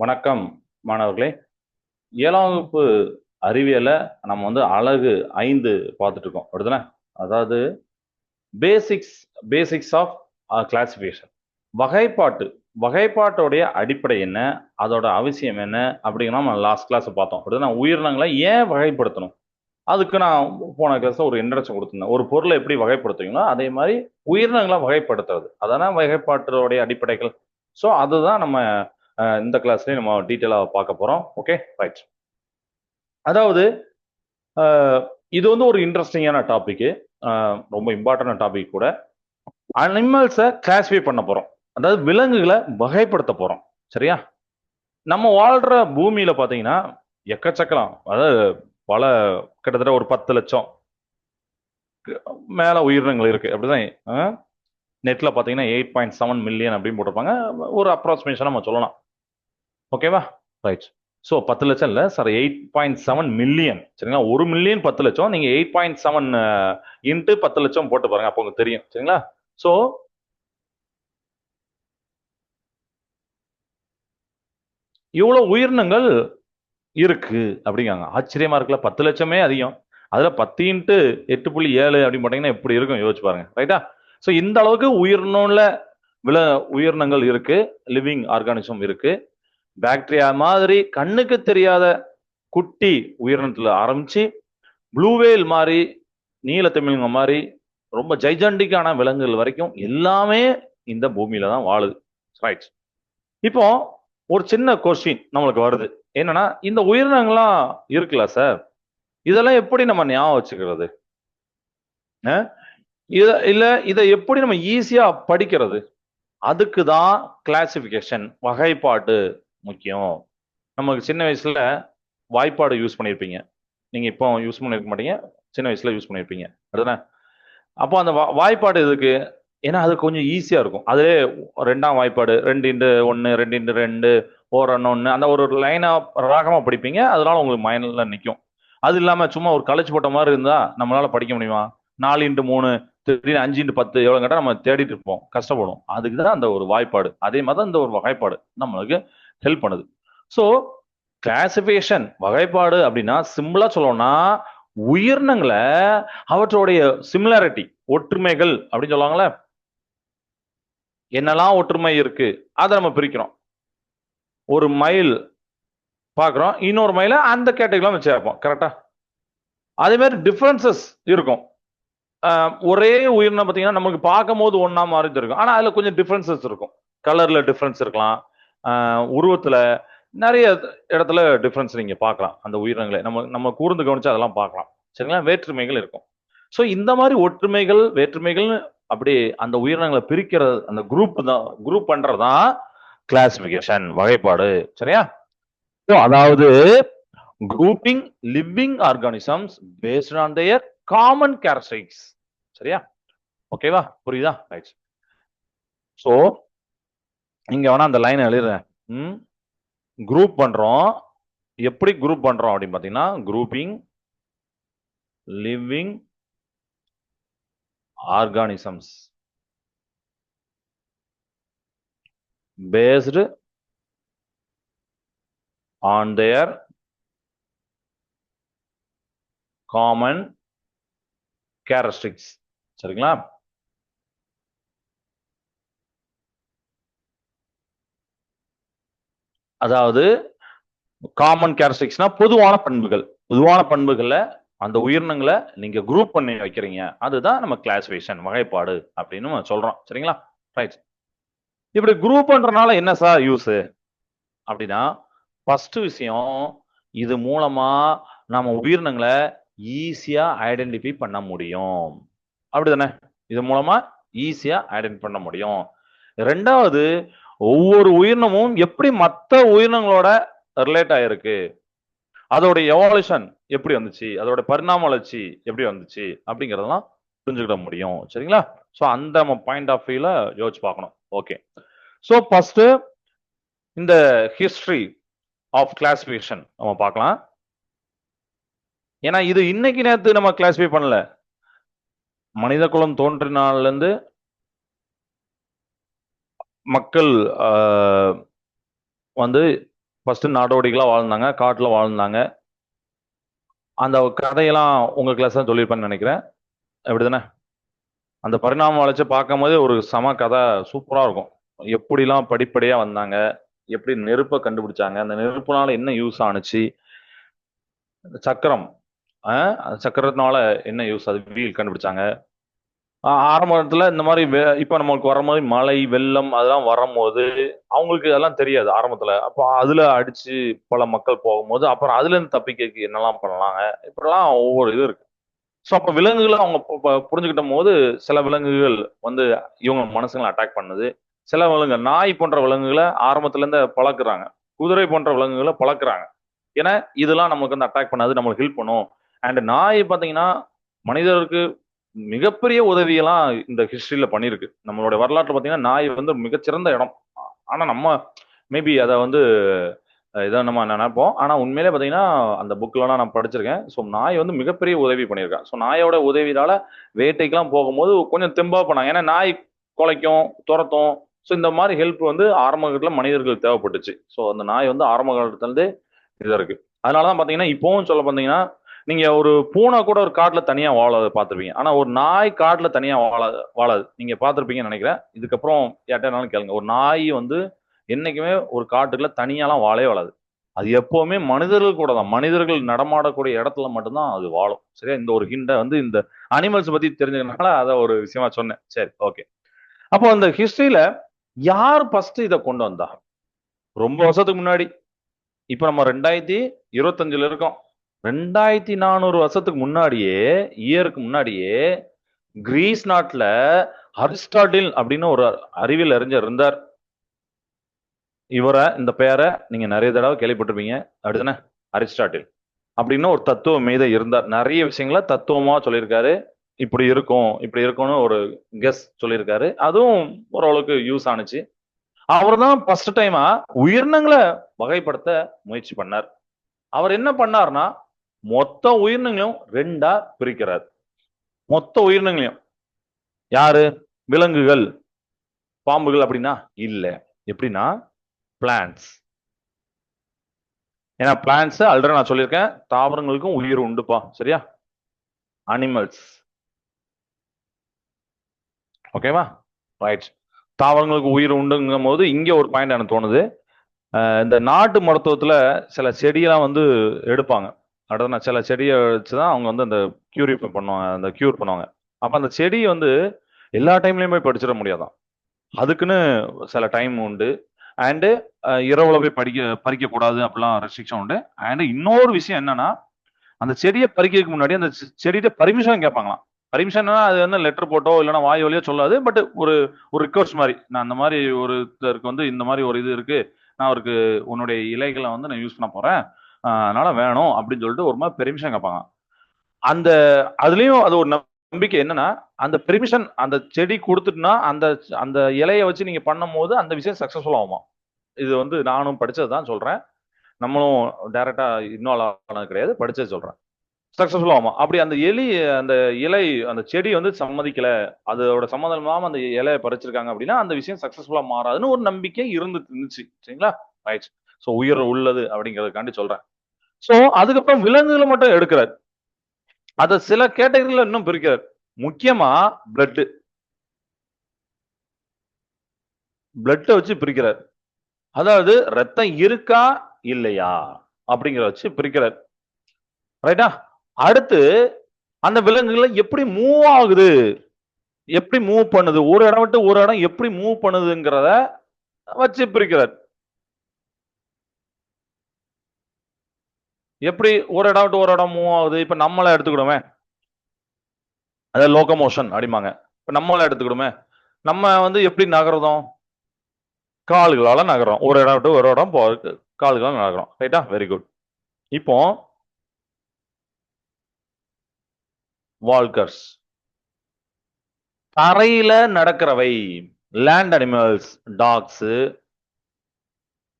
வணக்கம் மாணவர்களே. ஏழாம் வகுப்பு அறிவியலை நம்ம வந்து அழகு ஐந்து பார்த்துட்டு இருக்கோம் அப்படிதானே அதாவது பேசிக்ஸ் பேசிக்ஸ் ஆஃப் கிளாசிஃபிகேஷன் வகைப்பாட்டு. வகைப்பாட்டோடைய அடிப்படை என்ன? அதோட அவசியம் என்ன? அப்படிங்கிற நம்ம லாஸ்ட் கிளாஸ் பார்த்தோம். அப்படிதானே உயிரினங்களை ஏன் வகைப்படுத்தணும்? அதுக்கு நான் போன கிளாஸ்ல ஒரு இன்ட்ரடக்ஷன் கொடுத்துருந்தேன். ஒரு பொருளை எப்படி வகைப்படுத்துவீங்களோ அதே மாதிரி உயிரினங்களை வகைப்படுத்துறது. அதான வகைப்பாட்டோடைய அடிப்படைகள்? ஸோ அதுதான் நம்ம இந்த கிளாஸ்லேயும் நம்ம டீட்டெயிலாக பார்க்க போகிறோம் ஓகே ரைட் அதாவது இது வந்து ஒரு இன்ட்ரெஸ்டிங்கான டாப்பிக்கு ரொம்ப இம்பார்ட்டன்ட் டாபிக் கூட. அனிமல்ஸை கிளாஸிஃபை பண்ண போகிறோம் அதாவது விலங்குகளை வகைப்படுத்த போகிறோம் சரியா? நம்ம வாழ்கிற பூமியில் பார்த்தீங்கன்னா எக்கச்சக்கலாம். அதாவது பல கிட்டத்தட்ட ஒரு பத்து லட்சம். மேலே உயிரினங்கள் இருக்குது அப்படிதான் நெட்டில் பார்த்தீங்கன்னா எயிட் பாயிண்ட் செவன் மில்லியன் அப்படின்னு போட்டிருப்பாங்க. ஒரு அப்ராக்சிமேஷன் நம்ம சொல்லலாம். ஓகேவா ரைட் ஸோ பத்து லட்சம் இல்லை. Sir eight point seven million சரிங்களா? ஒரு மில்லியன் பத்து லட்சம். நீங்கள் எயிட் பாயிண்ட் செவன் இன்ட்டு பத்து லட்சம் போட்டு பாருங்க. அப்போ உங்களுக்கு தெரியும். சரிங்களா? ஸோ இவ்வளோ உயிரினங்கள் இருக்கு அப்படிங்காங்க ஆச்சரியமா இருக்குல்ல? பத்து லட்சமே அதிகம். அதில் பத்து இன்ட்டு எட்டு புள்ளி ஏழு அப்படின்னு பார்த்தீங்கன்னா எப்படி இருக்கும்? யோசிச்சு பாருங்க. ரைட்டா ஸோ இந்த அளவுக்கு உயிரினம்ல வில உயிரினங்கள் இருக்கு. லிவிங் ஆர்கானிசம் இருக்கு. பாக்டீரியா மாதிரி கண்ணுக்கு தெரியாத குட்டி உயிரினத்துல ஆரம்பிச்சு ப்ளூவேல் மாதிரி நீலத்திமிழ்ங்க மாதிரி ரொம்ப ஜைஜாண்டிக்கான விலங்குகள் வரைக்கும் எல்லாமே இந்த பூமியில தான் வாழுது. ரைட் இப்போ ஒரு சின்ன கொஸ்டின் நம்மளுக்கு வருது. என்னன்னா இந்த உயிரினங்கள்லாம் இருக்குல்ல சார் இதெல்லாம் எப்படி நம்ம ஞாபகம் வச்சுக்கிறது? அஹ்? இத இல்ல இதை எப்படி நம்ம ஈஸியா படிக்கிறது? அதுக்கு தான் கிளாசிபிகேஷன் வகைப்பாட்டு முக்கியம். நமக்கு சின்ன வயசுல வாய்ப்பாடு யூஸ் பண்ணியிருப்பீங்க நீங்கள் இப்போ யூஸ் பண்ணியிருக்க மாட்டீங்க. சின்ன வயசுல யூஸ் பண்ணியிருப்பீங்க அதுதானே? அப்போ அந்த வா- வாய்ப்பாடு இதுக்கு ஏன்னா அது கொஞ்சம் ஈஸியாக இருக்கும். அதே ரெண்டாம் வாய்ப்பாடு ரெண்டு இன்டு ஒன்று ரெண்டு இன்டு ரெண்டு ஓர் ஒன்று அந்த ஒரு லைனாக ராகமாக படிப்பீங்க. அதனால உங்களுக்கு மைண்டில் நிற்கும் அது இல்லாமல் சும்மா ஒரு களைச்சு போட்ட மாதிரி இருந்தால் நம்மளால் படிக்க முடியுமா? நாலு இன்ட்டு மூணு திடீர்னு அஞ்சு இன்ட்டு பத்து எவ்வளோ கேட்டால் நம்ம தேடிட்டு இருப்போம். கஷ்டப்படும். அதுக்கு தான் அந்த ஒரு வாய்ப்பாடு. அதே மாதிரி தான் இந்த ஒரு வகைப்பாடு. நம்மளுக்கு ஹெல்ப் பண்ணுது. ஸோ கிளாசிஃபிகேஷன் வகைப்பாடு அப்படின்னா சிம்பிளா சொல்லணும்னா உயிரினங்களை அவற்றுடைய சிமிலாரிட்டி ஒற்றுமைகள் அப்படின்னு சொல்லுவாங்களே என்னெல்லாம் ஒற்றுமை இருக்கு? அதை நம்ம பிரிக்கிறோம். ஒரு மயில் பார்க்குறோம். இன்னொரு மயில அந்த கேட்டகரியில வச்சு சேர்ப்போம் கரெக்டா அதே மாதிரி டிஃப்ரென்சஸ் இருக்கும். ஒரே உயிரினம் பார்த்தீங்கன்னா நமக்கு பார்க்கும் போது ஒன்றா மாதிரி இருக்கும். ஆனால் அதில் கொஞ்சம் டிஃப்ரென்சஸ் இருக்கும். கலரில் டிஃப்ரென்ஸ் இருக்கலாம். உருவத்துல நிறைய இடத்துல டிஃப்ரென்ஸ் நீங்க பார்க்கலாம். அந்த உயிரினங்களை. நம்ம நம்ம கூர்ந்து கவனிச்சு அதெல்லாம் பார்க்கலாம். சரிங்களா? வேற்றுமைகள் இருக்கும். ஸோ இந்த மாதிரி ஒற்றுமைகள் வேற்றுமைகள் அப்படி அந்த உயிரினங்களை பிரிக்கிறது அந்த குரூப் தான் குரூப் பண்றதுதான் கிளாசிபிகேஷன் வகைப்பாடு. சரியா? ஸோ அதாவது grouping living organisms based on their common characteristics சரியா? ஓகேவா புரியுதா? ரைட் ஸோ இங்க வேணா அந்த லைன் எழுதுறேன். ம்? குரூப் பண்றோம். எப்படி குரூப் பண்றோம் அப்படின்னு பாத்தீங்கன்னா grouping living organisms based on their common characteristics சரிங்களா? அதாவது காமன் கேரக்டரிஸ்னா பொதுவான பண்புகள். பொதுவான பண்புகளில் அந்த உயிரினங்களை நீங்க குரூப் பண்ணி வைக்கிறீங்க. அதுதான் நம்ம கிளாசிஃபிகேஷன் வகைப்பாடு அப்படின்னு நம்ம சொல்றோம். சரிங்களா? ரைட் இப்படி குரூப் பண்றதுனால என்ன சார் யூஸ் அப்படின்னா ஃபர்ஸ்ட் விஷயம் இது மூலமா நம்ம உயிரினங்களை ஈஸியா ஐடென்டிஃபை பண்ண முடியும். அப்படிதானே? இது மூலமா ஈஸியா ஐடென்டிஃபை பண்ண முடியும். ரெண்டாவது ஒவ்வொரு உயிரினமும் எப்படி மற்ற உயிரினங்களோட ரிலேட் ஆயிருக்கு? அதோட எவால்யூஷன் எப்படி வந்துச்சு? அதோட பரிணாம வளர்ச்சி எப்படி வந்துச்சு? அப்படிங்கிறதெல்லாம் புரிஞ்சுக்கிட முடியும். சரிங்களா? ஸோ அந்த நம்ம பாயிண்ட் ஆஃப் வியூல யோசிச்சு பார்க்கணும். ஓகே ஸோ ஃபர்ஸ்ட் இந்த ஹிஸ்டரி ஆஃப் கிளாசிஃபிகேஷன் நம்ம பார்க்கலாம். ஏன்னா இது இன்னைக்கு நேரத்து நம்ம கிளாசிஃபை பண்ணல. மனித குலம் தோன்றினால இருந்து மக்கள் வந்து ஃபஸ்ட்டு நாடோடிகளாக வாழ்ந்தாங்க காட்டில் வாழ்ந்தாங்க. அந்த கதையெல்லாம் உங்கள் கிளாஸ் தான் சொல்லியிருப்பேன்னு நினைக்கிறேன். அப்படிதானே அந்த பரிணாம வளர்ச்சி பார்க்கும் போதே ஒரு சம கதை சூப்பராக இருக்கும். எப்படிலாம் படிப்படியாக வந்தாங்க எப்படி நெருப்பை கண்டுபிடிச்சாங்க அந்த நெருப்புனால என்ன யூஸ் ஆனுச்சு? சக்கரம் அந்த சக்கரத்தினால என்ன யூஸ் அது வீல் கண்டுபிடிச்சாங்க. ஆஹ் ஆரம்பத்துல இந்த மாதிரி வெ- இப்ப நம்மளுக்கு வர மாதிரி மழை வெள்ளம் அதெல்லாம் வரும்போது அவங்களுக்கு அதெல்லாம் தெரியாது ஆரம்பத்துல. அப்போ அதுல அடிச்சு பல மக்கள் போகும்போது அப்புறம் அதுல இருந்து தப்பிக்க என்னெல்லாம் பண்ணலாங்க? இப்படிலாம் ஒவ்வொரு இது இருக்கு. ஸோ அப்போ விலங்குகளை அவங்க பு- புரிஞ்சுக்கிட்ட போது சில விலங்குகள் வந்து இவங்க மனுஷங்களை அட்டாக் பண்ணுது. சில விலங்கு நாய் போன்ற விலங்குகளை ஆரம்பத்துல இருந்து பழக்குறாங்க. குதிரை போன்ற விலங்குகளை பழக்குறாங்க. ஏன்னா இதெல்லாம் நமக்கு வந்து அட்டாக் பண்ணாது நம்மளுக்கு ஹெல்ப் பண்ணும். அண்ட் நாய் பார்த்தீங்கன்னா மனிதருக்கு மிகப்பெரிய உதவியெல்லாம் இந்த ஹிஸ்டரியில பண்ணியிருக்கு நம்மளோட வரலாற்று பார்த்தீங்கன்னா நாய் வந்து மிகச்சிறந்த இடம். ஆனா நம்ம மேபி அதை வந்து இதை நம்ம நினைப்போம் ஆனா உண்மையிலே பார்த்தீங்கன்னா அந்த புக்லலாம் நான் படிச்சிருக்கேன். ஸோ நாய் வந்து மிகப்பெரிய உதவி பண்ணியிருக்கேன் ஸோ நாயோட உதவியால வேட்டைக்கெல்லாம் போகும்போது கொஞ்சம் தெம்பா பண்ணாங்க. ஏன்னா நாய் குலைக்கும் துரத்தும். ஸோ இந்த மாதிரி ஹெல்ப் வந்து ஆரம்ப காலத்தில் மனிதர்கள் தேவைப்பட்டுச்சு. ஸோ அந்த நாய் வந்து ஆரம்ப காலத்துலேருந்தே இதாக இருக்கு. அதனால தான் பார்த்தீங்கன்னா இப்போவும் சொல்ல பார்த்தீங்கன்னா நீங்க ஒரு பூனை கூட ஒரு காட்டுல தனியா வாழாத பார்த்துருப்பீங்க. ஆனா ஒரு நாய் காட்டுல தனியா வாழாது வாழாது. நீங்க பார்த்துருப்பீங்கன்னு நினைக்கிறேன். இதுக்கப்புறம் யார்ட்டாலும் கேளுங்க. ஒரு நாய் வந்து என்னைக்குமே ஒரு காட்டுக்குள்ள தனியாலாம் வாழவே வாழாது. அது எப்பவுமே மனிதர்கள் கூட தான். மனிதர்கள் நடமாடக்கூடிய இடத்துல மட்டும்தான் அது வாழும். சரியா? இந்த ஒரு ஹிண்டை வந்து இந்த அனிமல்ஸ் பத்தி தெரிஞ்சதுனால அதை ஒரு விஷயமா சொன்னேன். சரி ஓகே அப்போ அந்த ஹிஸ்டரியில யார் ஃபர்ஸ்ட் இதை கொண்டு வந்தா? ரொம்ப வருஷத்துக்கு முன்னாடி. இப்ப நம்ம ரெண்டாயிரத்தி இருபத்தஞ்சுல இருக்கோம். ரெண்டாயிரத்தி நானூறு வருஷத்துக்கு முன்னாடியே இயருக்கு முன்னாடியே கிரீஸ் நாட்டுல அரிஸ்டாட்டில் அப்படின்னு ஒரு அறிவியல் அறிஞர் இருந்தார். இவரை இந்த பெயரை நீங்க நிறைய தடவை கேள்விப்பட்டிருப்பீங்க. அப்படிதானே அரிஸ்டாட்டில். அப்படின்னு ஒரு தத்துவ மீத இருந்தார். நிறைய விஷயங்களை தத்துவமா சொல்லியிருக்காரு. இப்படி இருக்கும் இப்படி இருக்கும்னு ஒரு கெஸ் சொல்லியிருக்காரு. அதுவும் ஓரளவுக்கு யூஸ் ஆனுச்சு. அவர் தான் ஃபர்ஸ்ட் டைமா உயிரினங்களை வகைப்படுத்த முயற்சி பண்ணார். அவர் என்ன பண்ணார்னா மொத்த உயிரினங்களையும் ரெண்டா பிரிக்கிறார். மொத்த உயிரினங்களையும். யாரு? விலங்குகள். பாம்புகள் அப்படின்னா இல்ல. எப்படின்னா? பிளான்ஸ் ஏன்னா பிளான்ஸ் ஆல்ரெடி நான் சொல்லியிருக்கேன். தாவரங்களுக்கும் உயிர் உண்டுப்பா. சரியா? அனிமல்ஸ் ஓகேவா ரைட் தாவரங்களுக்கு உயிர் உண்டுங்கும் போது இங்கே ஒரு பாயிண்ட் எனக்கு தோணுது. இந்த நாட்டு மருத்துவத்துல சில செடியெல்லாம் வந்து எடுப்பாங்க. அடுத்து நான் சில செடியை வச்சு தான் அவங்க வந்து அந்த கியூரிஃபை பண்ணுவாங்க அந்த கியூர் பண்ணுவாங்க. அப்போ அந்த செடி வந்து எல்லா டைம்லையுமே போய் படிச்சிட முடியாதான். அதுக்குன்னு சில டைம் உண்டு. அண்டு இரவுல போய் படிக்க பறிக்கக்கூடாது அப்படிலாம் ரெஸ்ட்ரிக்ஷன் உண்டு. அண்ட் இன்னொரு விஷயம் என்னன்னா அந்த செடியை பறிக்கிறதுக்கு முன்னாடி அந்த செடியிட்ட பர்மிஷன் கேட்பாங்களாம். பர்மிஷன்னா அது வந்து லெட்டர் போட்டோ இல்லைன்னா வாய் வழியோ சொல்லாது. பட் ஒரு ஒரு ரிக்வஸ்ட் மாதிரி நான் அந்த மாதிரி ஒரு வந்து இந்த மாதிரி ஒரு இது இருக்கு. நான் அவருக்கு உன்னுடைய இலைகளை வந்து நான் யூஸ் பண்ண போறேன். அதனால வேணும் அப்படின்னு சொல்லிட்டு ஒரு மாதிரி பெர்மிஷன் கேட்பாங்க. அந்த அதுலயும் அது ஒரு நம்பிக்கை என்னன்னா அந்த பெர்மிஷன் அந்த செடி கொடுத்துட்டுனா அந்த அந்த இலையை வச்சு நீங்க பண்ணும்போது அந்த விஷயம் சக்சஸ்ஃபுல் ஆகுமா? இது வந்து நானும் படிச்சது தான் சொல்றேன். நம்மளும் டைரக்டா இன்வால்வ் ஆனது கிடையாது படிச்சது சொல்றேன். சக்சஸ்ஃபுல் ஆகுமா? அப்படி அந்த எலி அந்த இலை அந்த செடி வந்து சம்மதிக்கல. அதோட சம்மதம் இல்லாம அந்த இலையை பறிச்சிருக்காங்க அப்படின்னா அந்த விஷயம் சக்சஸ்ஃபுல்லா மாறாதுன்னு ஒரு நம்பிக்கை இருந்து இருந்துச்சு. சரிங்களா? ரைட் ஸோ உயிர் உள்ளது அப்படிங்கிறதுக்காண்டி சொல்றேன். ஸோ அதுக்கப்புறம் விலங்குகளை மட்டும் எடுக்கிறார். அதை சில கேட்டகரியில் இன்னும் பிரிக்கிறார். முக்கியமா பிளட் பிளட்டை வச்சு பிரிக்கிறார். அதாவது ரத்தம் இருக்கா இல்லையா அப்படிங்கிற வச்சு பிரிக்கிறார். ரைட்டா அடுத்து அந்த விலங்குகளை எப்படி மூவ் ஆகுது? எப்படி மூவ் பண்ணுது? ஒரு இடம் விட்டு ஒரு இடம் எப்படி மூவ் பண்ணுதுங்கிறத வச்சு பிரிக்கிறார். எப்படி ஒரு இடம் விட்டு ஒரு இடம் மூவ் ஆகுது? இப்ப நம்மளை எடுத்துக்கிடுமே. அதாவது லோகமோஷன் அப்படிம்பாங்க. இப்ப நம்மளை எடுத்துக்கிடுமே. நம்ம வந்து எப்படி நகர்றோம் கால்களால நகர்றோம். ஒரு இடம் விட்டு ஒரு இடம் போ கால்களால் நகர்றோம். ரைட்டா வெரி குட் இப்போ வால்கர்ஸ் தரையில நடக்கிறவை. லேண்ட் அனிமல்ஸ் டாக்ஸு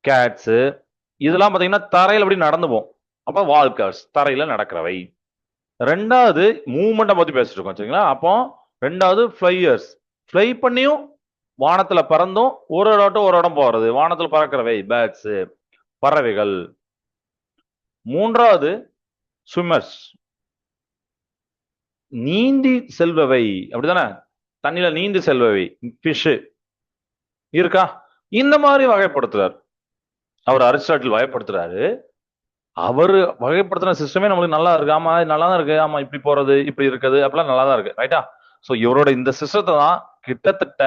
கேட்ஸு இதெல்லாம் பார்த்தீங்கன்னா தரையில் அப்படி நடந்து போகும்? அப்போ வால்கர்ஸ் தரையில நடக்கிறவை. ரெண்டாவது மூமெண்ட்டை பத்தி பேசிட்டு இருக்கோம் சரிங்களா? அப்போ ரெண்டாவது ஃப்ளையர்ஸ் ஃப்ளை பண்ணியும் வானத்துல பறந்தும் ஒரு இடம் ஒரு இடம் போறது. வானத்துல பறக்கிறவை பேட்ஸு பறவைகள். மூன்றாவது ஸ்விம்மர்ஸ் நீந்தி செல்பவை. அப்படிதானே தண்ணியில நீந்தி செல்பவை. ஃபிஷ் இருக்கா? இந்த மாதிரி வகைப்படுத்துறாரு. அவர் அரிஸ்டாட்டில் வகைப்படுத்துறாரு. அவர் வகைப்படுத்தின சிஸ்டமே நம்மளுக்கு நல்லா இருக்கு. ஆமா நல்லா தான் இருக்கு. ஆமா இப்படி போறது இப்படி இருக்குது. அப்படிலாம் நல்லா தான் இருக்கு ரைட்டா சோ இவரோட இந்த சிஸ்டத்தை தான் கிட்டத்தட்ட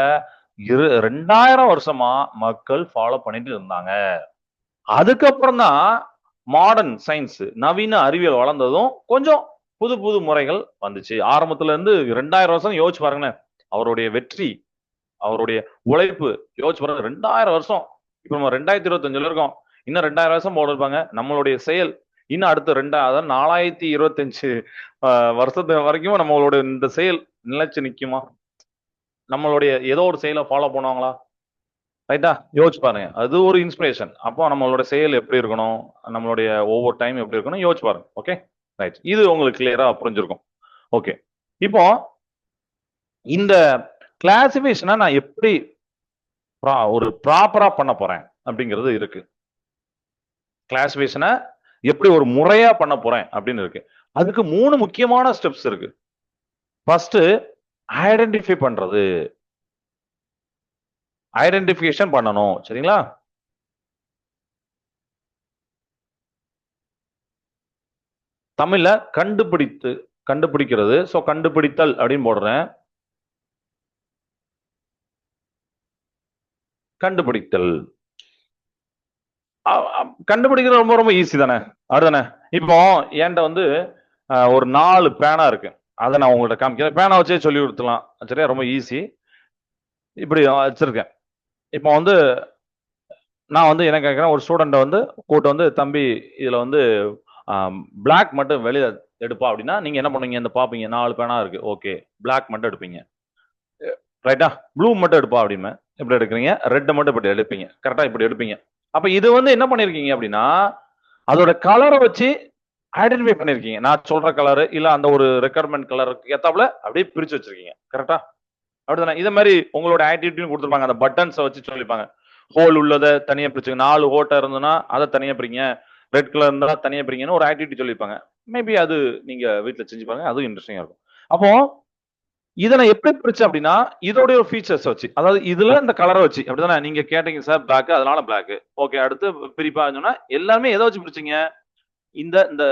இரு ரெண்டாயிரம் வருஷமா மக்கள் ஃபாலோ பண்ணிட்டு இருந்தாங்க. அதுக்கப்புறம் தான் மாடர்ன் சயின்ஸ் நவீன அறிவியல் வளர்ந்ததும் கொஞ்சம் புது புது முறைகள் வந்துச்சு. ஆரம்பத்துல இருந்து ரெண்டாயிரம் வருஷம் யோசிச்சு பாருங்களேன். அவருடைய வெற்றி அவருடைய உழைப்பு யோசிச்சு பாருங்க ரெண்டாயிரம் வருஷம். இப்ப நம்ம ரெண்டாயிரத்தி இருபத்தஞ்சுல இருக்கோம். இன்னும் ரெண்டாயிரம் வருஷம் போட இருப்பாங்க நம்மளுடைய செயல் இன்னும் அடுத்த ரெண்டா அதாவது நாலாயிரத்தி இருபத்தஞ்சு வருஷத்து வரைக்கும் நம்மளோட இந்த செயல் நிலைச்சு நிக்குமா? நம்மளுடைய ஏதோ ஒரு செயலை ஃபாலோ பண்ணுவாங்களா? ரைட்டா யோசிச்சு பாருங்க. அது ஒரு இன்ஸ்பிரேஷன் அப்போ நம்மளோட செயல் எப்படி இருக்கணும்? நம்மளுடைய ஒவ்வொரு டைம் எப்படி இருக்கணும் யோசிச்சு பாருங்க. ஓகே ரைட் இது உங்களுக்கு கிளியரா புரிஞ்சிருக்கும். ஓகே இப்போ இந்த கிளாசிபிகேஷனை நான் எப்படி ஒரு ப்ராப்பரா பண்ண போறேன் அப்படிங்கிறது இருக்கு. கிளாசிஃபிகேஷனை எப்படி ஒரு முறையா பண்ண போறேன் அப்படின்னு இருக்கு. அதுக்கு மூணு முக்கியமான ஸ்டெப்ஸ் இருக்கு. ஃபர்ஸ்ட் ஐடென்டிஃபை பண்றது. ஐடென்டிஃபிகேஷன் பண்ணணும். சரிங்களா? தமிழ்ல கண்டுபிடித்து கண்டுபிடிக்கிறது. சோ கண்டுபிடித்தல் அப்படின்னு போடுறேன். கண்டுபிடித்தல். கண்டுபிடிக்கிறது ரொம்ப ரொம்ப ஈஸி தானே? அதுதானே இப்போ என்கிட்ட வந்து ஒரு நாலு பேனா இருக்கு. அதை நான் உங்கள்கிட்ட காமிக்கிறேன். பேனா வச்சே சொல்லி கொடுத்துலாம் சரியா? ரொம்ப ஈஸி இப்படி வச்சிருக்கேன். இப்போ வந்து நான் வந்து என்ன கேட்குறேன்? ஒரு ஸ்டூடெண்ட்டை வந்து கூட்டு வந்து தம்பி இதில் வந்து பிளாக் மட்டும் வெளியில் எடுப்பா. அப்படின்னா நீங்கள் என்ன பண்ணுவீங்க? இந்த பார்ப்பீங்க நாலு பேனா இருக்குது ஓகே. பிளாக் மட்டும் எடுப்பீங்க. ரைட்டா ப்ளூ மட்டும் எடுப்பா அப்படிமே இப்படி எடுக்கிறீங்க? ரெட்டை மட்டும் இப்படி எடுப்பீங்க. கரெக்டாக இப்படி எடுப்பீங்க. அப்ப இது வந்து என்ன பண்ணிருக்கீங்க அப்படின்னா அதோட கலரை வச்சு ஐடென்டிஃபை பண்ணிருக்கீங்க. நான் சொல்ற கலர் இல்ல அந்த ஒரு ரெக்குயர்மெண்ட் கலருக்கு ஏத்தாப்புல அப்படியே பிரிச்சு வச்சிருக்கீங்க. கரெக்டா அப்படிதானே? இதே மாதிரி உங்களோட ஆக்டிவிட்டியும் கொடுத்துருப்பாங்க. அந்த பட்டன்ஸை வச்சு சொல்லிப்பாங்க. ஹோல் உள்ளதை தனியா பிரிச்சுங்க நாலு ஓட்டை இருந்ததுன்னா அதை தனியா பிரிங்க. ரெட் கலர் இருந்தா தனியா பிரிங்கன்னு ஒரு ஆக்டிவிட்டி சொல்லியிருப்பாங்க மேபி அது நீங்க வீட்டில் செஞ்சு பாருங்க. அதுவும் இன்ட்ரெஸ்டிங்கா இருக்கும். அப்போ இதை நான் எப்படி பிரிச்சேன் அப்படின்னா இதோடைய ஒரு ஃபீச்சர்ஸ் வச்சு. அதாவது இதுல இந்த கலரை வச்சு. அப்படிதானே? நீங்க கேட்டீங்க சார் பிளாக் அதனால பிளாக் ஓகே அடுத்து பிரிப்பா சொன்னா எல்லாமே எதை வச்சு பிரிச்சீங்க? இந்த இந்த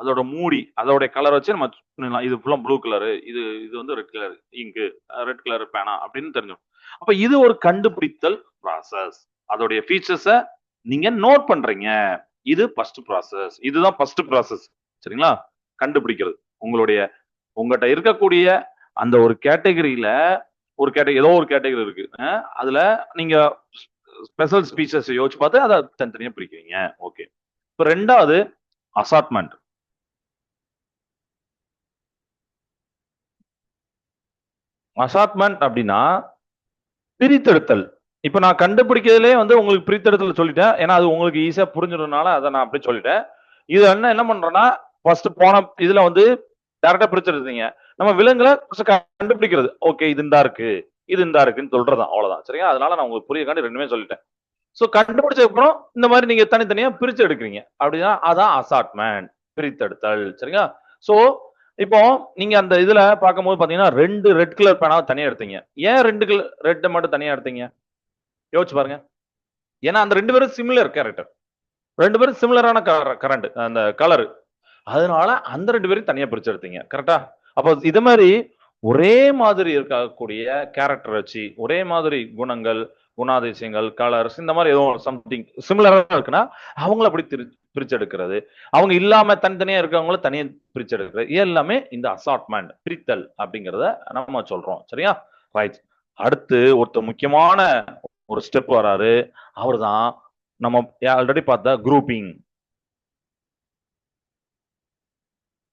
அதோட மூடி அதோடைய கலர் வச்சு நம்ம பண்ணிடலாம். இது ஃபுல்லா ப்ளூ கலரு இது இது வந்து ரெட் கலர் இங்கு ரெட் கலர் பேனா அப்படின்னு தெரிஞ்சோம் அப்ப இது ஒரு கண்டுபிடித்தல் ப்ராசஸ் அதோடைய ஃபீச்சர்ஸை நீங்க நோட் பண்றீங்க. இது ஃபர்ஸ்ட் ப்ராசஸ் இதுதான் ஃபர்ஸ்ட் ப்ராசஸ் சரிங்களா? கண்டுபிடிக்கிறது. உங்களுடைய உங்ககிட்ட இருக்கக்கூடிய அந்த ஒரு கேட்டகரியில ஒரு கேட்டகரி ஏதோ ஒரு கேட்டகரி இருக்கு. அதுல நீங்க ஸ்பெஷல் ஸ்பீச்சஸ் யோசிச்சு பார்த்து அதை தனித்தனியா பிரிக்கிறீங்க. ஓகே. இப்போ ரெண்டாவது அசாட்மெண்ட் அசாட்மெண்ட் அப்படின்னா பிரித்தெடுத்தல். இப்போ நான் கண்டுபிடிக்கிறதுலே வந்து உங்களுக்கு பிரித்தெடுத்தல் சொல்லிட்டேன். ஏன்னா அது உங்களுக்கு ஈஸியாக புரிஞ்சிடறதுனால அதை நான் அப்படி சொல்லிட்டேன். இது என்ன என்ன பண்றேன்னா ஃபர்ஸ்ட் போன இதுல வந்து டேரக்டா பிரிச்சிருந்தீங்க நம்ம விலங்குல கண்டுபிடிக்கிறது. ஓகே இது இந்தா இருக்கு. இது இந்தா இருக்குன்னு சொல்றதான் அவ்வளவுதான். சரியா அதனால நான் உங்களுக்கு புரியக்காண்டி ரெண்டுமே சொல்லிட்டேன். சோ கண்டுபிடிச்ச அப்புறம் இந்த மாதிரி நீங்க தனித்தனியா பிரிச்சு எடுக்கிறீங்க. அப்படின்னா அதான் அசாட்மெண்ட் பிரித்தெடுத்தல். சரிங்களா? சோ இப்போ நீங்க அந்த இதுல பார்க்கும்போது பாத்தீங்கன்னா ரெண்டு ரெட் கலர் பேனாவை தனியா எடுத்தீங்க. ஏன் ரெண்டு கலர் ரெட்டை மட்டும் தனியா எடுத்தீங்க? யோசிச்சு பாருங்க. ஏன்னா அந்த ரெண்டு பேரும் சிமிலர் கேரக்டர் ரெண்டு பேரும் சிமிலரான கரண்ட் அந்த கலர் அதனால அந்த ரெண்டு பேரையும் தனியா பிரிச்சு எடுத்தீங்க. கரெக்டா அப்போ இது மாதிரி ஒரே மாதிரி இருக்கக்கூடிய கேரக்டர் வச்சு ஒரே மாதிரி குணங்கள் குணாதிசயங்கள் கலர்ஸ் இந்த மாதிரி ஏதோ சம்திங் சிமிலராக இருக்குன்னா அவங்கள அப்படி திரு பிரிச்சு எடுக்கிறது. அவங்க இல்லாம தனித்தனியா இருக்கவங்கள தனியா பிரிச்செடுக்கிறது இது எல்லாமே இந்த அசார்ட்மெண்ட் பிரித்தல் அப்படிங்கிறத நம்ம சொல்றோம். சரியா? ரைட் அடுத்து ஒருத்தர் முக்கியமான ஒரு ஸ்டெப் வராரு. அவர்தான் நம்ம ஆல்ரெடி பார்த்த குரூப்பிங்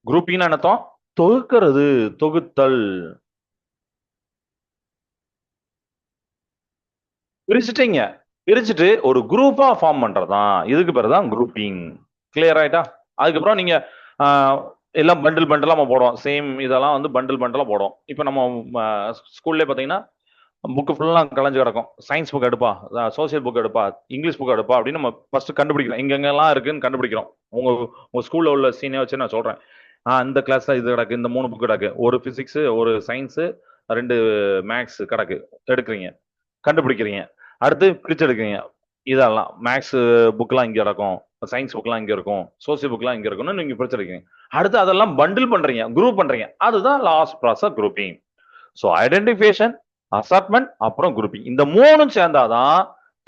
குரூப்பிங் என்னத்தோம்? தொகுக்கிறது தொகுத்தல். பிரிச்சுட்டீங்க. பிரிச்சுட்டு ஒரு குரூப்பா ஃபார்ம் பண்றதுதான். இதுக்கு பேர் தான் குரூப்பிங் கிளியர் ஆயிட்டா? அதுக்கப்புறம் நீங்க எல்லாம் பண்டில் பண்டிலாக நம்ம போடுவோம் சேம் இதெல்லாம் வந்து பண்டில் பண்டிலாக போடுவோம் இப்போ நம்ம ஸ்கூல்லே பார்த்தீங்கன்னா புக்கு ஃபுல்லாக கலைஞ்சு கிடக்கும். சயின்ஸ் புக் எடுப்பா. சோசியல் புக் எடுப்பா. இங்கிலீஷ் புக் எடுப்பா அப்படின்னு நம்ம ஃபர்ஸ்ட் கண்டுபிடிக்கிறோம் எங்கெங்கெல்லாம் இருக்குன்னு கண்டுபிடிக்கிறோம். உங்க உங்க ஸ்கூல்ல உள்ள சீனியை வச்சு நான் சொல்றேன். ஆ இந்த கிளாஸ்ல இது கிடக்கு இந்த மூணு புக் கிடக்கு. ஒரு பிசிக்ஸ் ஒரு சயின்ஸ் ரெண்டு மேக்ஸ் கிடக்கு. எடுக்கிறீங்க. கண்டுபிடிக்கிறீங்க. அடுத்து பிரிச்சு எடுக்கிறீங்க. இதெல்லாம் மேக்ஸ் புக்கெலாம் இங்கே இருக்கும் சயின்ஸ் புக்கெலாம் இங்கே இருக்கும். சோசியல் புக்லாம் இங்கே இருக்கும்னு நீங்கள் பிரிச்சு எடுக்கிறீங்க. அடுத்து அதெல்லாம் பண்டில் பண்ணுறீங்க குரூப் பண்ணுறீங்க அதுதான் last process grouping so identification assortment அப்புறம் குரூப்பிங் இந்த மூணும் சேர்ந்தாதான்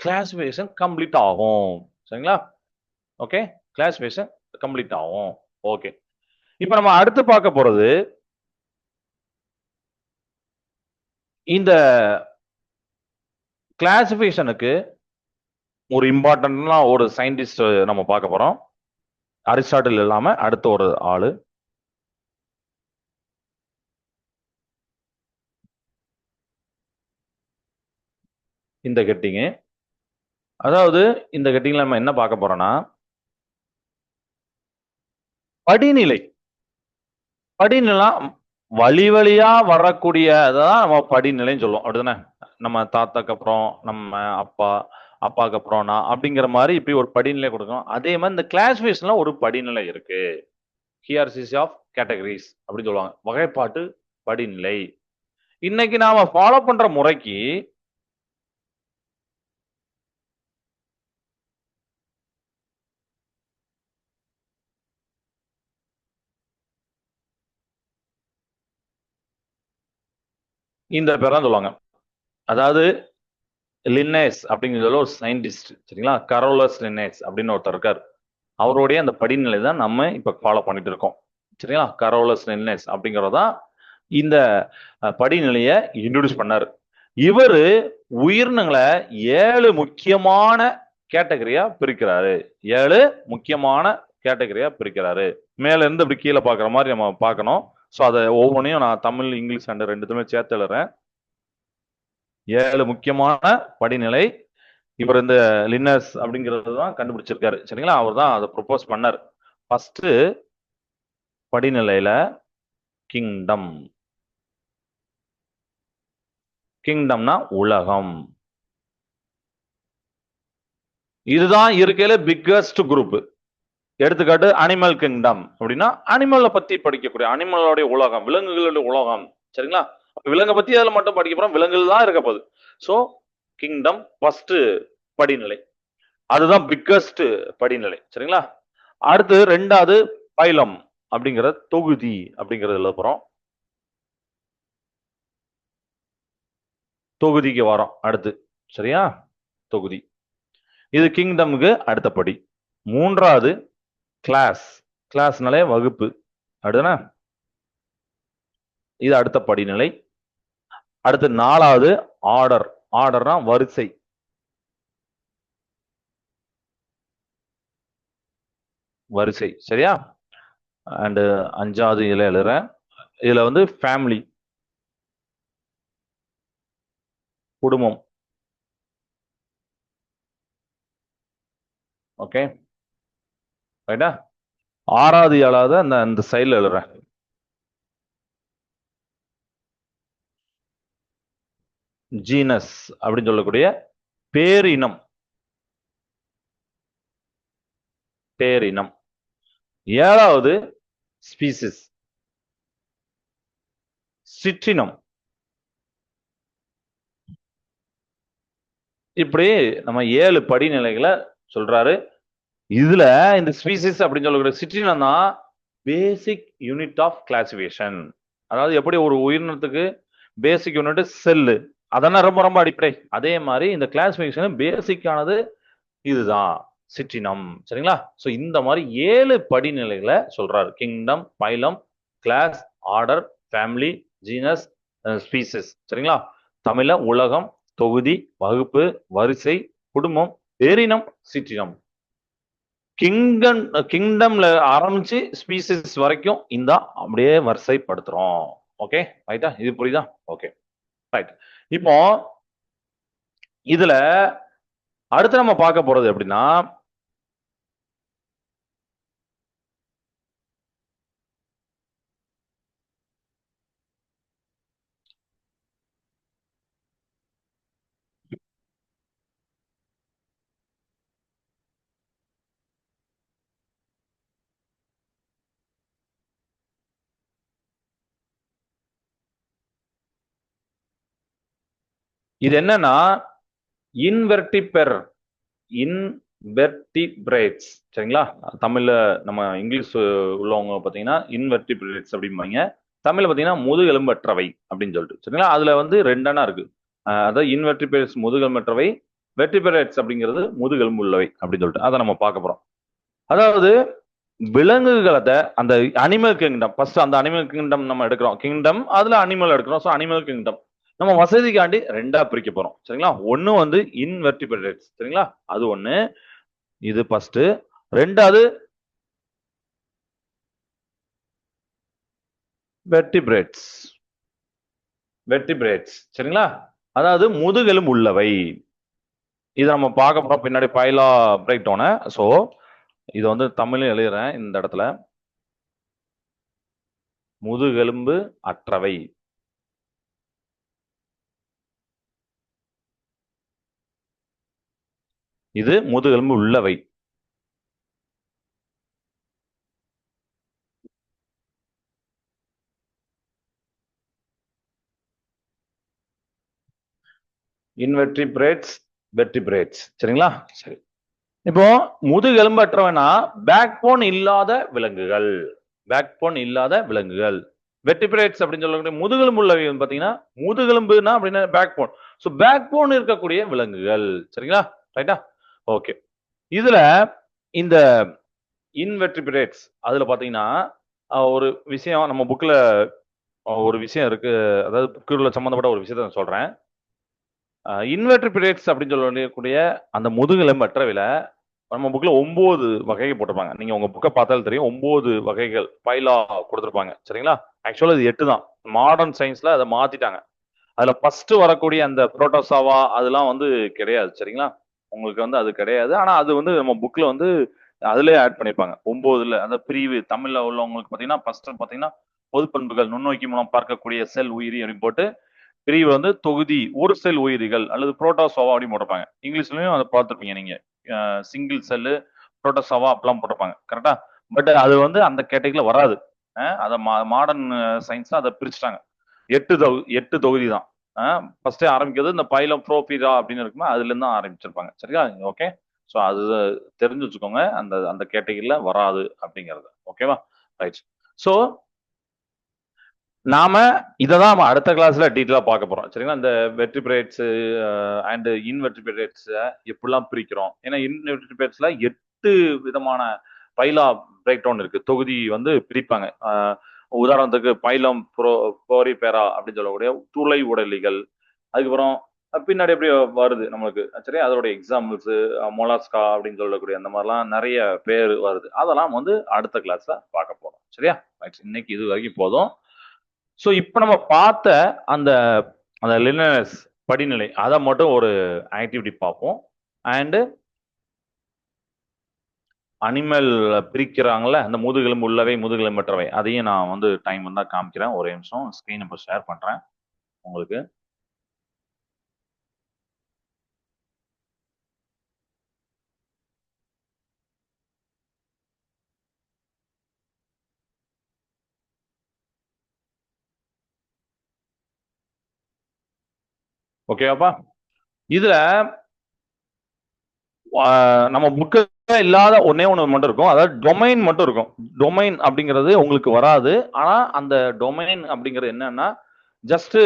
கிளாஸிஃபிகேஷன் கம்ப்ளீட் ஆகும். சரிங்களா? ஓகே கிளாஸிஃபிகேஷன் கம்ப்ளீட் ஆகும். ஓகே இப்போ நம்ம அடுத்து பார்க்க போறது இந்த கிளாசிபிகேஷனுக்கு ஒரு இம்பார்ட்டன்ட்னா ஒரு சயின்டிஸ்ட் நம்ம பார்க்க போறோம். அரிஸ்டாட்டில் இல்லாம அடுத்த ஒரு ஆளு. இந்த கெட்டிங்கு. அதாவது இந்த கெட்டிங்ல நம்ம என்ன பார்க்க போறோம்னா படிநிலை. படிநிலாம் வழி வழியா வரக்கூடியதான் நம்ம படிநிலைன்னு சொல்லுவோம். அப்படிதானே? நம்ம தாத்தாக்கு அப்புறம் நம்ம அப்பா அப்பாவுக்கு அப்புறம் நான் அப்படிங்கிற மாதிரி இப்படி ஒரு படிநிலை கொடுக்கணும். அதே மாதிரி இந்த கிளாசிஃபிகேஷன்ல ஒரு படிநிலை இருக்கு. ஹிஆர்சிசி ஆஃப் கேட்டகரிஸ் அப்படின்னு சொல்லுவாங்க. வகைப்பாட்டு படிநிலை. இன்னைக்கு நாம ஃபாலோ பண்ற முறைக்கு இந்த பேர் தான் சொல்லுவாங்க. அதாவது லின்னேஸ் அப்படிங்கிறதுல ஒரு சயின்டிஸ்ட் சரிங்களா? கரோலஸ் லின்னேஸ் அப்படின்னு ஒருத்தர் இருக்கார். அவருடைய அந்த படிநிலை தான் நம்ம இப்போ ஃபாலோ பண்ணிட்டு இருக்கோம். சரிங்களா? கரோலஸ் லின்னேஸ் அப்படிங்கறதான் இந்த படிநிலையை இன்ட்ரடியூஸ் பண்ணார். இவர் உயிரினங்களை ஏழு முக்கியமான கேட்டகரியா பிரிக்கிறாரு. ஏழு முக்கியமான கேட்டகரியா பிரிக்கிறாரு. மேல இருந்து அப்படி கீழே பாக்குற மாதிரி நம்ம பார்க்கணும். ஸோ அதை ஒவ்வொன்றையும் நான் தமிழ் இங்கிலீஷ் அண்ட் ரெண்டுத்துமே சேர்த்து எழுறேன் ஏழு முக்கியமான படிநிலை. இவர் இந்த லின்னஸ் அப்படிங்கிறது தான் கண்டுபிடிச்சிருக்காரு. சரிங்களா? அவர் தான் அதை ப்ரொப்போஸ் பண்ணார். ஃபஸ்ட்டு படிநிலையில கிங்டம் கிங்டம்னா உலகம். இதுதான் இருக்கையில பிக்கஸ்ட் குரூப் எடுத்துக்காட்டு அனிமல் கிங்டம் அப்படின்னா அனிமலை பத்தி படிக்கக்கூடிய அனிமலோடைய உலகம் விலங்குகளுடைய உலகம். சரிங்களா? விலங்கை பத்தி அதில் மட்டும் படிக்க போறோம். விலங்குகள் தான் இருக்க போகுது. ஸோ கிங்டம் ஃபர்ஸ்ட் படிநிலை. அதுதான் பிக்கஸ்ட் படிநிலை. சரிங்களா? அடுத்து ரெண்டாவது பைலம் அப்படிங்கிற தொகுதி அப்படிங்கறது எழுத போறோம். தொகுதிக்கு வரோம் அடுத்து. சரியா? தொகுதி. இது கிங்டமுக்கு அடுத்த படி. மூன்றாவது கிளாஸ் கிளாஸ்னாலே வகுப்பு. அடுத்தனா இது அடுத்த படிநிலை. அடுத்து நாலாவது ஆர்டர் ஆர்டர்னா வரிசை. வரிசை. சரியா? அண்டு அஞ்சாவது இதில் எழுதுறேன். இதில் வந்து ஃபேமிலி குடும்பம். ஓகே ரைட்டா ஆறாவது ஏழாவது அந்த அந்த சைடில் எழுதுறேன். ஜீனஸ் அப்படின்னு சொல்லக்கூடிய பேரினம். பேரினம். ஏழாவது ஸ்பீசிஸ் சிற்றினம். இப்படி நம்ம ஏழு படிநிலைகளை சொல்றாரு. இதுல இந்த ஸ்பீசிஸ் அப்படின்னு சொல்லக்கூடிய சிற்றினம் தான் பேசிக் யூனிட் ஆஃப் கிளாசிஃபிகேஷன் அதாவது எப்படி ஒரு உயிரினத்துக்கு பேசிக் யூனிட் செல்லு அதெல்லாம் ரொம்ப ரொம்ப அடிப்படை. அதே மாதிரி இந்த கிளாசிஃபிகேஷன் பேசிக்கானது இதுதான் சிற்றினம் சரிங்களா? ஸோ இந்த மாதிரி ஏழு படிநிலைகளை சொல்றாரு. Kingdom phylum class order family genus species சரிங்களா? தமிழ்ல உலகம் தொகுதி வகுப்பு வரிசை குடும்பம் பேரினம் சிற்றினம் கிங்டம் கிங்டம்ல ஆரம்பிச்சு ஸ்பீசிஸ் வரைக்கும் இந்த அப்படியே வரிசைப்படுத்துறோம். ஓகே ரைட்டா இது புரியுதா? ஓகே ரைட் இப்போ இதுல அடுத்து நம்ம பார்க்க போறது எப்படின்னா இது என்னன்னா இன்வெர்டிபெர் இன்வெர்டிபிரேட்ஸ் சரிங்களா? தமிழ்ல நம்ம இங்கிலீஷ் உள்ளவங்க பார்த்தீங்கன்னா இன்வெர்டிபிரேட்ஸ் அப்படிம்பாங்க. தமிழ்ல பார்த்தீங்கன்னா முதுகெலும்பற்றவை அப்படின்னு சொல்லிட்டு. சரிங்களா? அதுல வந்து ரெண்டனா இருக்கு. அதாவது இன்வெர்டிபிரேட்ஸ் முதுகெலும்பற்றவை வெர்டிபிரேட்ஸ் அப்படிங்கிறது முதுகெலும்பு உள்ளவை அப்படின்னு சொல்லிட்டு. அதை நம்ம பார்க்க போறோம். அதாவது விலங்குகளத்தை அந்த அனிமல் கிங்டம் ஃபர்ஸ்ட் அந்த அனிமல் கிங்டம் நம்ம எடுக்கிறோம். கிங்டம் அதுல அனிமல் எடுக்கிறோம். ஸோ அனிமல் கிங்டம் நம்ம வசதிக்காண்டி ரெண்டா பிரிக்க போறோம். சரிங்களா? ஒண்ணு வந்து இன்வெர்டிபிரேட்ஸ் சரிங்களா? அது ஒண்ணு இது ஃபர்ஸ்ட் ரெண்டாவது வெர்டிபிரேட்ஸ் வெர்டிபிரேட்ஸ் சரிங்களா? அதாவது முதுகெலும் உள்ளவை. இதை நம்ம பார்க்க போறோம். பின்னாடி பைலா பிரேக் ஸோ இதை வந்து தமிழும் எழுதுறேன் இந்த இடத்துல. முதுகெலும்பு அற்றவை. இது முதுகெலும்பு உள்ளவை. இன்வெர்டிபிரேட்ஸ் வெர்டிபிரேட்ஸ் சரிங்களா? சரி. இப்போ முதுகெலும்பற்றவனா பேக் போன் இல்லாத விலங்குகள். பேக் போன் இல்லாத விலங்குகள். வெர்டிபிரேட்ஸ் அப்படின்னு சொல்லக்கூடிய முதுகெலும்பு உள்ளவை பார்த்தீங்கன்னா பாத்தீங்கன்னா முதுகெலும்புனா அப்படின்னா backbone so backbone இருக்கக்கூடிய விலங்குகள். சரிங்களா? ரைட்டா ஓகே இதுல இந்த இன்வெர்டிபிரேட்ஸ் அதுல பாத்தீங்கன்னா ஒரு விஷயம் நம்ம புக்ல ஒரு விஷயம் இருக்கு. அதாவது புக்குள்ள சம்மந்தப்பட்ட ஒரு விஷயத்த நான் சொல்றேன். இன்வெர்டிபிரேட்ஸ் அப்படின்னு சொல்லக்கூடிய அந்த முதுகெலும்பு அற்றவில நம்ம புக்கில் ஒம்பது வகைகள் போட்டிருப்பாங்க. நீங்கள் உங்கள் புக்கை பார்த்தாலும் தெரியும். ஒம்பது வகைகள் பைலா கொடுத்துருப்பாங்க. சரிங்களா? ஆக்சுவலாக இது எட்டு தான். மாடர்ன் சயின்ஸில் அதை மாற்றிட்டாங்க அதில் ஃபஸ்ட்டு வரக்கூடிய அந்த புரோட்டோசாவா அதெல்லாம் வந்து கிடையாது. சரிங்களா? உங்களுக்கு வந்து அது கிடையாது. ஆனா அது வந்து நம்ம புக்ல வந்து அதுலயே ஆட் பண்ணிருப்பாங்க. ஒன்பதுல அந்த பிரிவு தமிழ்ல உள்ளவங்களுக்கு பாத்தீங்கன்னா ஃபர்ஸ்ட் பாத்தீங்கன்னா பொது பண்புகள் நுண்ணோக்கி மூலம் பார்க்கக்கூடிய செல் உயிரி அப்படின்னு போட்டு பிரிவு வந்து தொகுதி ஒரு செல் உயிரிகள் அல்லது புரோட்டோசோவா அப்படின்னு போட்டிருப்பாங்க. இங்கிலீஷ்லயும் அதை பார்த்துருப்பீங்க நீங்க. சிங்கிள் செல்லு புரோட்டோசோவா அப்படிலாம் போட்டிருப்பாங்க. கரெக்டா பட் அது வந்து அந்த கேட்டகரியில வராது. அதை மாடர்ன் சயின்ஸ் அதை பிரிச்சுட்டாங்க. எட்டு தொகு எட்டு தொகுதி தான். ஃபர்ஸ்டே ஆரம்பிக்கிறது இந்த பைலம் ப்ரோபீரா அப்படின்னு இருக்குமா அதுல இருந்து தான் ஆரம்பிச்சிருப்பாங்க. சரியா? ஓகே ஸோ அது தெரிஞ்சு வச்சுக்கோங்க. அந்த அந்த கேட்டகிரியில் வராது அப்படிங்கிறது. ஓகேவா ரைட் ஸோ நாம இதை தான் நம்ம அடுத்த கிளாஸ்ல டீட்டெயிலாக பார்க்க போறோம். சரிங்களா? இந்த வெர்டிபிரேட்ஸ் அண்ட் இன்வெர்டிபிரேட்ஸ் எப்படிலாம் பிரிக்கிறோம்? ஏன்னா இன்வெர்டிபிரேட்ஸ்ல எட்டு விதமான பைலா பிரேக் டவுன் இருக்கு. தொகுதி வந்து பிரிப்பாங்க. உதாரணத்துக்கு பைலம் ப்ரோ போரிபேரா அப்படின்னு சொல்லக்கூடிய துளை உடலிகள். அதுக்கப்புறம் பின்னாடி எப்படி வருது நம்மளுக்கு சரி அதோடைய எக்ஸாம்பிள்ஸ் மொலாஸ்கா அப்படின்னு சொல்லக்கூடிய அந்த மாதிரிலாம் நிறைய பேர் வருது. அதெல்லாம் வந்து அடுத்த கிளாஸ்ல பார்க்க போறோம் சரியா? இன்னைக்கு இது வரைக்கும் போதும். ஸோ இப்போ நம்ம பார்த்த அந்த அந்த லினஸ் படிநிலை அதை மட்டும் ஒரு ஆக்டிவிட்டி பார்ப்போம். அண்டு அனிமல் பிரிக்கிறாங்களே அந்த முதுகெலும்பு உள்ளவை முதுகெலும்பற்றவை அதையும் நான் வந்து டைம் வந்தால் காமிக்கிறேன். ஒரே நிமிஷம் ஸ்க்ரீன் இப்போ ஷேர் பண்றேன். உங்களுக்கு. ஓகேவாப்பா இதுல நம்ம புக்கு இல்லாத ஒன்னே ஒன்று மட்டும் இருக்கும். அதாவது டொமைன் மட்டும் இருக்கும். டொமைன் அப்படிங்கிறது உங்களுக்கு வராது. ஆனால் அந்த டொமைன் அப்படிங்கிறது என்னன்னா ஜஸ்ட்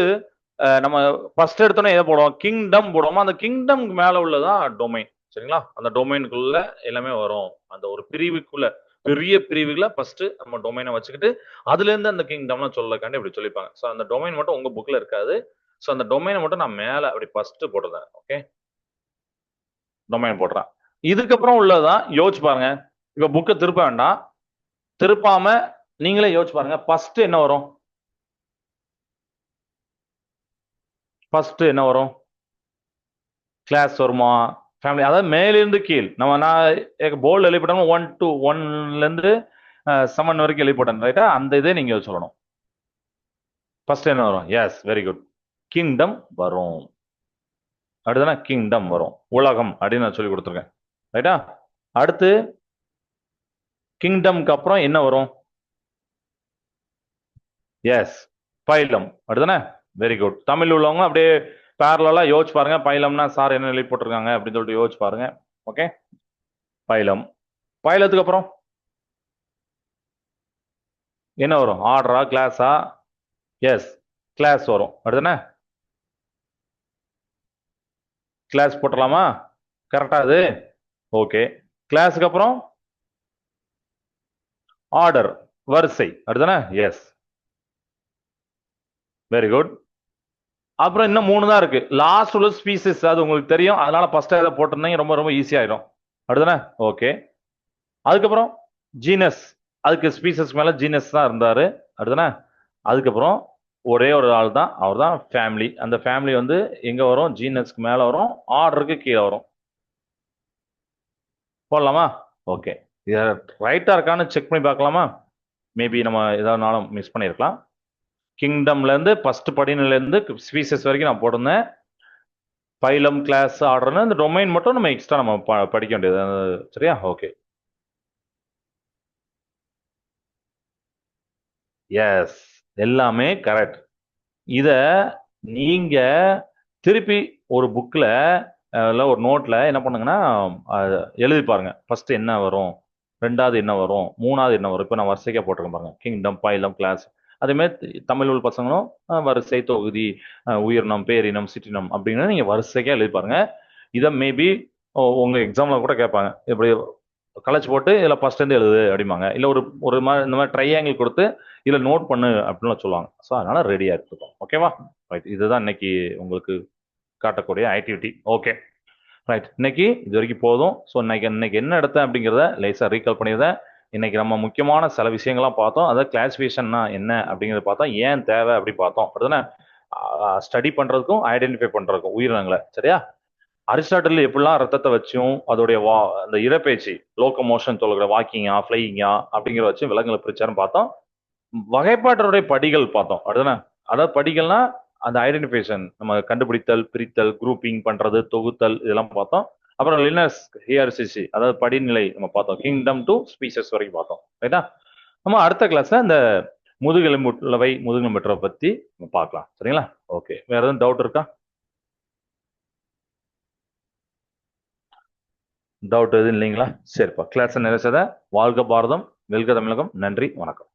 நம்ம ஃபர்ஸ்ட் எடுத்தோன்னே எதை போடுவோம்? கிங்டம் போடுவோமோ? அந்த கிங்டம்க்கு மேலே உள்ளதான் டொமைன் சரிங்களா? அந்த டொமைனுக்குள்ள எல்லாமே வரும். அந்த ஒரு பிரிவுக்குள்ள பெரிய பிரிவுகளை ஃபர்ஸ்ட் நம்ம டொமைனை வச்சுக்கிட்டு அதுலேருந்து அந்த கிங்டம்லாம் சொல்லக்காண்டி இப்படி சொல்லிப்பாங்க. ஸோ அந்த டொமைன் மட்டும் உங்கள் புக்கில் இருக்காது. ஸோ அந்த டொமைனை மட்டும் நான் மேலே அப்படி ஃபர்ஸ்ட் போடுறேன். ஓகே டொமைன் போடுறேன். இதுக்கப்புறம் உள்ளதான் யோசிச்சு பாருங்க. இப்ப புக்கை திருப்ப வேண்டாம். திருப்பாம நீங்களே யோசிச்சு பாருங்க. ஃபர்ஸ்ட் என்ன வரும்? ஃபர்ஸ்ட் என்ன வரும்? கிளாஸ் வருமா? ஃபேமிலி அதாவது மேலிருந்து கீழ். நம்ம நான் போர்டில் எழுதி ஒன் டு ஒன்லேருந்து செவன் வரைக்கும் எழுதி போட்டேன் ரைட்டா அந்த இதே நீங்கள் சொல்லணும். ஃபர்ஸ்ட் என்ன வரும்? எஸ் வெரி குட் கிங்டம் வரும். அடுத்தனா கிங்டம் வரும். உலகம் அப்படின்னு நான் சொல்லி கொடுத்துருக்கேன். ரைட்டா அடுத்து கிங்டம்க்கு அப்புறம் என்ன வரும்? எஸ் பைலம் அடுத்தானே வெரி குட் தமிழ் உள்ளவங்க அப்படியே பேரலா யோசிச்சு பாருங்க. பைலம்னா சார் என்ன எழுதி போட்டிருக்காங்க அப்படின்னு சொல்லிட்டு யோசிச்சு பாருங்க. ஓகே பைலம் பைலத்துக்கு அப்புறம்? என்ன வரும்? ஆர்டரா கிளாஸா எஸ் கிளாஸ் வரும். அடுத்தானே கிளாஸ் போட்டலாமா கரெக்டா அது? ஓகே. கிளாஸுக்கு அப்புறம்? ஆர்டர் வரிசை. அடுத்தன எஸ் வெரி குட் அப்புறம் இன்னும் மூணு தான் இருக்கு. லாஸ்ட் உள்ள ஸ்பீசிஸ் அது உங்களுக்கு தெரியும். அதனால ஃபஸ்ட்டாக இதை போட்டிருந்தீங்க. ரொம்ப ரொம்ப ஈஸியாயிடும் அடுத்தன ஓகே அதுக்கப்புறம் ஜீனஸ் அதுக்கு ஸ்பீசஸ் மேல ஜீனஸ் தான் இருந்தாரு. அடுத்தன அதுக்கப்புறம் ஒரே ஒரு ஆள் தான். அவர் தான் ஃபேமிலி அந்த ஃபேமிலி வந்து எங்க வரும்? ஜீனஸ்க்கு மேல வரும். ஆர்டருக்கு கீழே வரும். போடலாமா? ஓகே இது ரைட்டாக இருக்கான்னு செக் பண்ணி பார்க்கலாமா? மேபி நம்ம ஏதாவதுனாலும் மிஸ் பண்ணியிருக்கலாம் கிங்டம்லேருந்து ஃபஸ்ட்டு ஃபர்ஸ்ட் படிநில ஸ்பீசஸ் வரைக்கும் நான் போட்டிருந்தேன். பைலம் கிளாஸ் ஆர்டர்னு இந்த டொமைன் மட்டும் நம்ம எக்ஸ்ட்ரா நம்ம ப- படிக்க வேண்டியது. சரியா? ஓகே எஸ் எல்லாமே கரெக்ட் இதை நீங்கள் திருப்பி ஒரு புக்கில் இல்லை ஒரு நோட்டில் என்ன பண்ணுங்கன்னா எழுதி பாருங்க. ஃபர்ஸ்ட் என்ன வரும்? ரெண்டாவது என்ன வரும்? மூணாவது என்ன வரும்? இப்போ நான் வரிசைக்காக போட்டிருக்கேன் பாருங்க. கிங்டம் பைலம் கிளாஸ் அதேமாதிரி தமிழ் உள் பசங்களும் வரிசை தொகுதி உயிரினம் பேரினம் சிற்றினம் அப்படிங்கிறத நீங்கள் வரிசைக்காக எழுதி பாருங்க. இதை மேபி உங்கள் எக்ஸாமில் கூட கேட்பாங்க. இப்படி கலைச்சு போட்டு இதில் ஃபர்ஸ்ட் எழுது அப்படிம்பாங்க. இல்லை ஒரு ஒரு மாதிரி இந்த மாதிரி ட்ரையாங்கிள் கொடுத்து இதில் நோட் பண்ணு அப்படின்லாம் சொல்லுவாங்க. ஸோ அதனால் ரெடியாக இருக்கட்டும். ஓகேவா ரைட் இதுதான் இன்னைக்கு உங்களுக்கு காட்டக்கூடிய ஆக்டிவிட்டி ஓகே ரைட் இன்னைக்கு இது வரைக்கும் போதும். ஸோ இன்னைக்கு இன்னைக்கு என்ன எடுத்தேன் அப்படிங்கிறத லேசாக ரீகால் பண்ணியிருந்தேன் இன்னைக்கு நம்ம முக்கியமான சில விஷயங்கள்லாம் பார்த்தோம். அதை கிளாசிஃபிகேஷன்னா என்ன அப்படிங்கிறத பார்த்தோம் ஏன் தேவை அப்படி பார்த்தோம். அப்படிதானே ஸ்டடி பண்ணுறதுக்கும் ஐடென்டிஃபை பண்ணுறதுக்கும் உயிரினங்களை. சரியா? அரிஸ்டாட்டில் எப்படிலாம் ரத்தத்தை வச்சும் அதோடைய வா அந்த இறப்பேச்சு லோக்க மோஷன் வாக்கிங்கா ஃப்ளையிங்கா அப்படிங்கிற வச்சு விலங்குகளை பிரிச்சாருன்னு பார்த்தோம். வகைப்பாட்டருடைய படிகள் பார்த்தோம். அப்படிதானே அதாவது படிகள்னா அந்த ஐடென்டிஃபிகேஷன் நம்ம கண்டுபிடித்தல் பிரித்தல் குரூப்பிங் பண்றது தொகுத்தல் இதெல்லாம் பார்த்தோம். அப்புறம் லினஸ் ஹியர்சிசி அதாவது படிநிலை நம்ம பார்த்தோம். கிங்டம் டு ஸ்பீசஸ் வரைக்கும் பார்த்தோம். ரைட்டா நம்ம அடுத்த கிளாஸ்ல இந்த முதுகெலும்புள்ளவை முதுகெலும்புற்றவை பத்தி நம்ம பார்க்கலாம். சரிங்களா? ஓகே வேற எதுவும் டவுட் இருக்கா? டவுட் எதுவும் இல்லைங்களா? சரிப்பா. கிளாஸ் நிறைச்சத வாழ்க பாரதம் வெல்க தமிழகம். நன்றி. வணக்கம்.